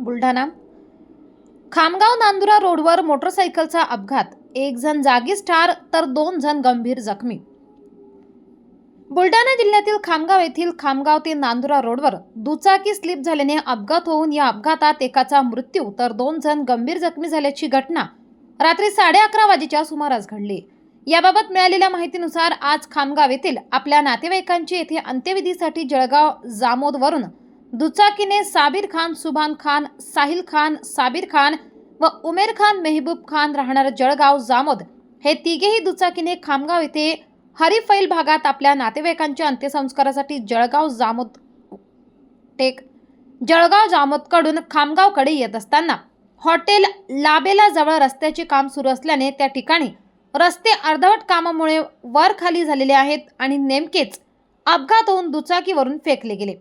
बुलढाणा. खामगाव नांदुरा रोडवर मोटरसायकलचा अपघात. एक जण जागीच ठार तर दोन जण गंभीर जखमी. बुलढाणा जिल्ह्यातील खामगाव येथील खामगाव ते नांदुरा रोडवर दुचाकी स्लिप झाल्याने अपघात होऊन या अपघातात एकाचा मृत्यू तर दोन जण गंभीर जखमी झाल्याची घटना रात्री साडे अकरा वाजेच्या सुमारास घडली. याबाबत मिळालेल्या माहितीनुसार आज खामगाव येथील आपल्या नातेवाईकांची येथे अंत्यविधीसाठी जळगाव जामोदवरून दुचाकीने साबिर खान सुभान खान साहिल खान साबिर खान व उमेर खान मेहबूब खान राहणार जळगाव जामोद. हे तिघेही दुचाकीने खामगाव येथे हरिफैल भागात आपल्या नातेवाईकांच्या अंत्यसंस्कारासाठी जळगाव जामोद टेक जळगाव जामोदकडून खामगावकडे येत असताना हॉटेल लाबेला जवळ रस्त्याचे काम सुरू असल्याने त्या ठिकाणी रस्ते अर्धवट कामामुळे वर खाली झालेले आहेत आणि नेमकेच अपघात होऊन दुचाकीवरून फेकले गेले.